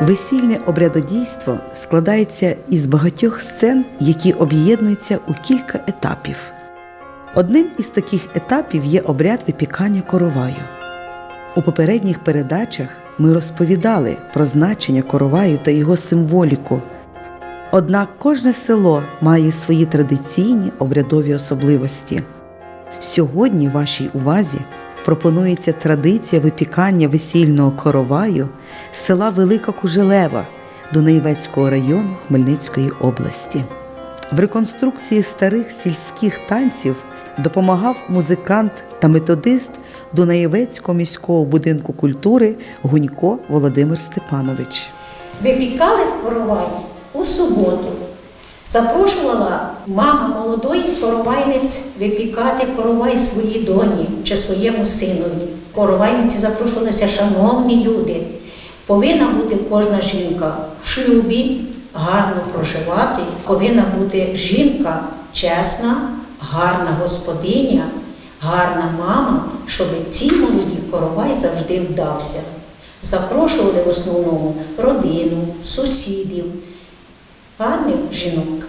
Весільне обрядодійство складається із багатьох сцен, які об'єднуються у кілька етапів. Одним із таких етапів є обряд випікання короваю. У попередніх передачах ми розповідали про значення короваю та його символіку. Однак кожне село має свої традиційні обрядові особливості. Сьогодні вашій увазі пропонується традиція випікання весільного короваю з села Велика Кужелева Дунаєвецького району Хмельницької області. В реконструкції старих сільських танців допомагав музикант та методист Дунаєвецького міського будинку культури Гунько Володимир Степанович. Випікали коровай у суботу. Запрошувала мама молодої коровайниць випікати коровай своїй доні чи своєму синові. Коровайниці запрошувалися шановні люди. Повинна бути кожна жінка в шлюбі, гарно проживати. Повинна бути жінка чесна, гарна господиня, гарна мама, щоб цій молодій коровай завжди вдався. Запрошували в основному родину, сусідів, гарних жінок.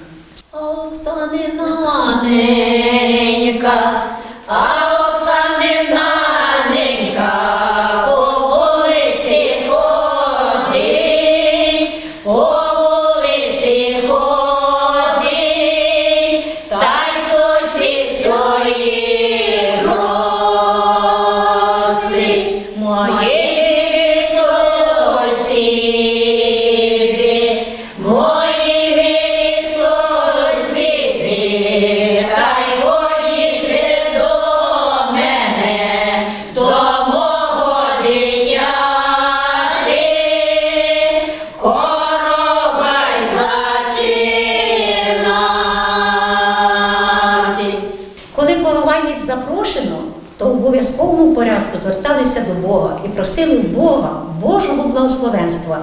Оксанинаненька, а обов'язковому порядку зверталися до Бога і просили Бога Божого благословенства.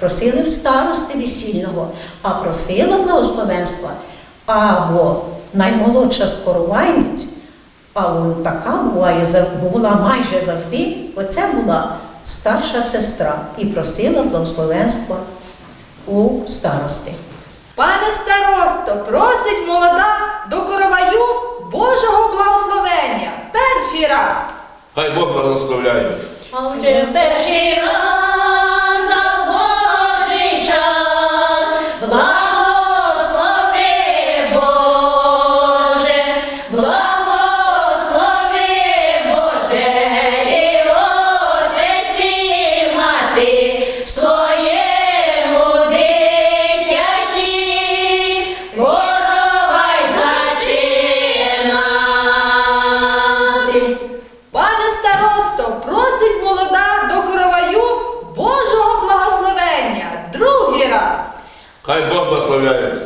Просили в старости весільного, а просила благословенства або наймолодша з коровайниць, або така зав- була майже завжди, оце була старша сестра і просила благословенства у старости. Пане старосто, просить молода до короваю Божого благословення. Перший раз. Хай Бог благословляє. А вже перший раз Хай Бог благословляє. вас.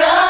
раз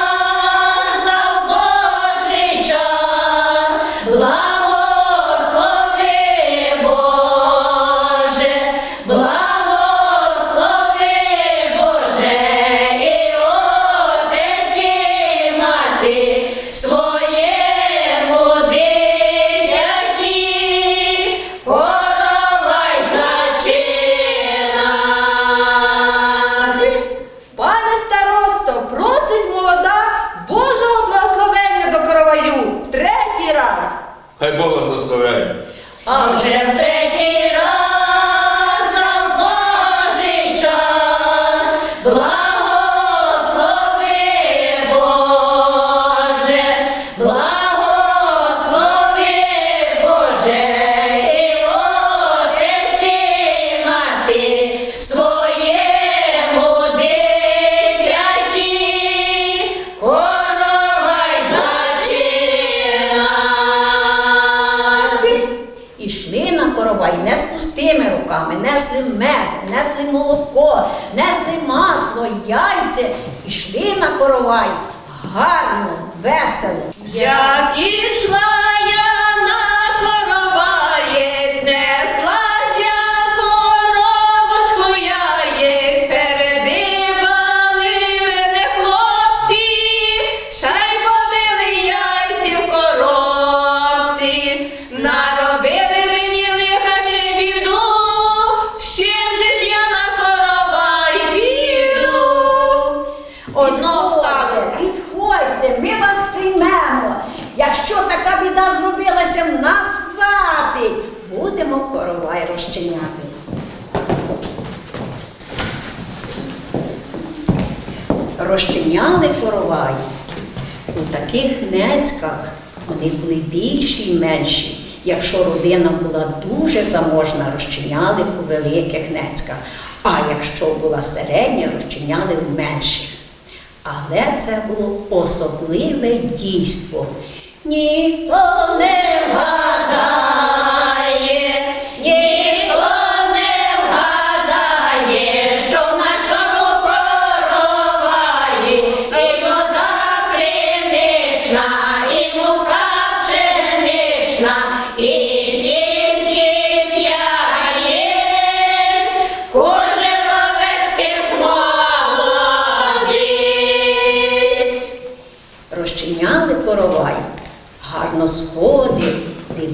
масло, яйця. Ішли на коровай гарно, весело. Як ішла нас хватить. Будемо коровай розчиняти. Розчиняли коровай у таких нецьках. Вони були більші і менші. Якщо родина була дуже заможна, розчиняли у великих нецьках. А якщо була середня, розчиняли в менших. Але це було особливе дійство. Ніхто не вгадає,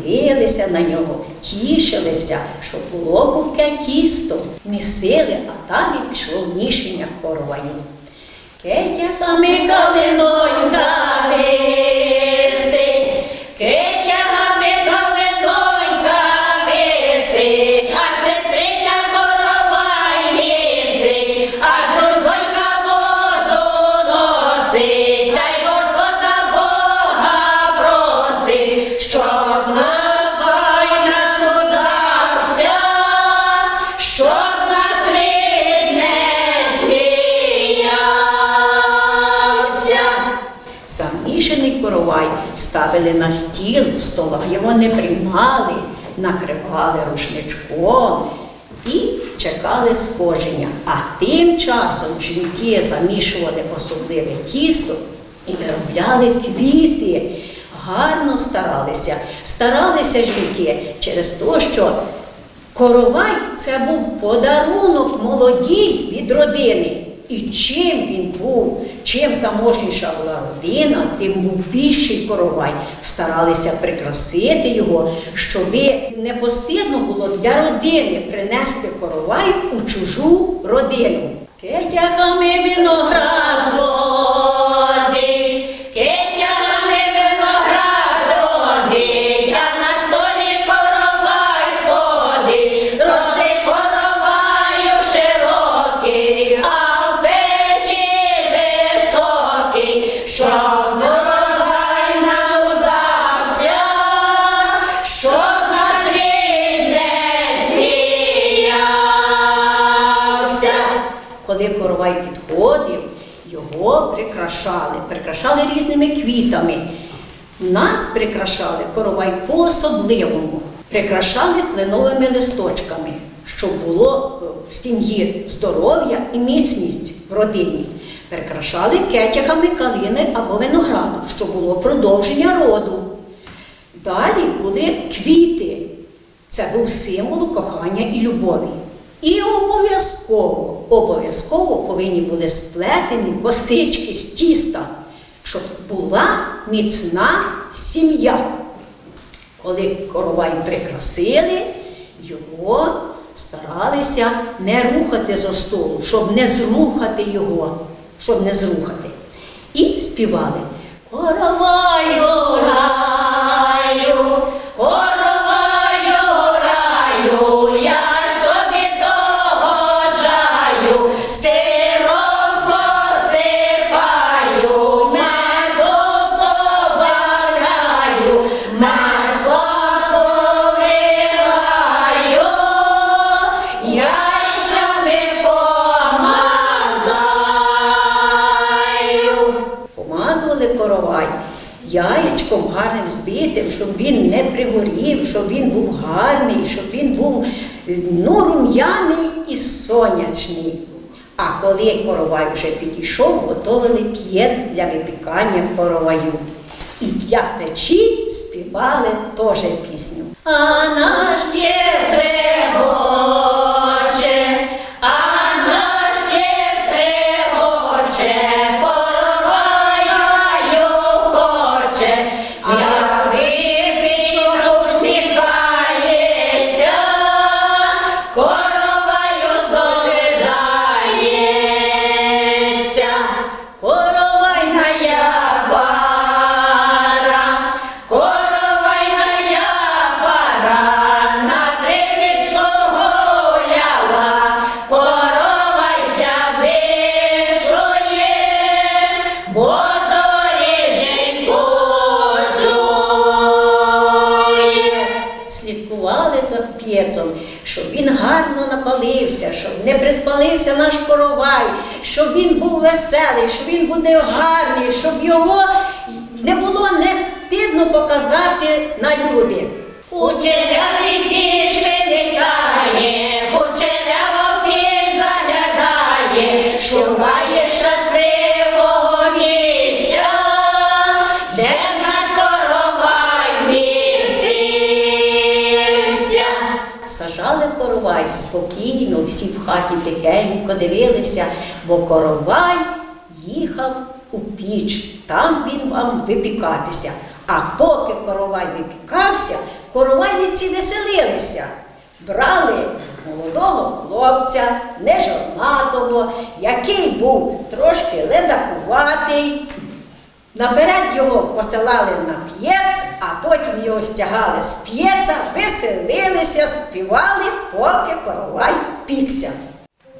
дивилися на нього, тішилися, що було пухке тісто, місили, а далі пішло вмішення короваю. та калинонька висить, ставили на стіл, стола його не приймали, накривали рушничком і чекали сходження. А тим часом жінки замішували особливе тісто і виробляли квіти. Гарно старалися. Старалися жінки через те, що Коровай це був подарунок молодій від родини. І чим він був, чим заможніша була родина, тим більший коровай. Старалися прикрасити його, щоб не постидно було для родини принести коровай у чужу родину. Кетяхами виноград Коровай підходив, його прикрашали, прикрашали різними квітами. Нас прикрашали коровай по-особливому, прикрашали кленовими листочками, щоб було е, в сім'ї здоров'я і міцність в родині. Прикрашали кетяхами калини або винограду, щоб було продовження роду. Далі були квіти. Це був символ кохання і любові. І обов'язково, обов'язково повинні були сплетені косички з тіста, щоб була міцна сім'я. Коли коровай прикрасили, його старалися не рухати зо столу, щоб не зрухати його, щоб не зрухати. І співали. Короваю раю, короваю збитим, щоб він не пригорів, щоб він був гарний, щоб він був ну, рум'яний і сонячний. А коли коровай вже підійшов, готовили п'єць для випікання короваю. І для печі співали теж пісню. А наш п'єць регоче, напалився, щоб не приспалився наш коровай, щоб він був веселий, щоб він буде гарний, щоб його не було не стидно показати на люди. У більше спокійно, всі в хаті тихенько дивилися, бо коровай їхав у піч, там він вам випікатися. А поки коровай випікався, коровайниці веселилися. Брали молодого хлопця, нежонатого, який був трошки ледакуватий, Наперед його посилали на п'єц, а потім його стягали з п'єца, веселилися, співали, поки коровай пікся.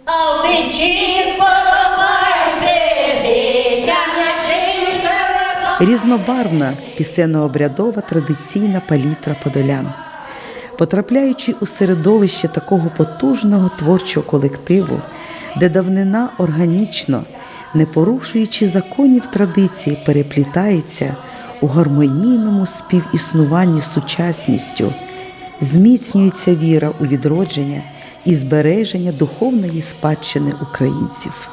А в печі коровай сидить, а не чистила. Різнобарвна пісенно-обрядова традиційна палітра подолян. Потрапляючи у середовище такого потужного творчого колективу, де давнина органічно, не порушуючи законів традиції, переплітається у гармонійному співіснуванні з сучасністю, зміцнюється віра у відродження і збереження духовної спадщини українців.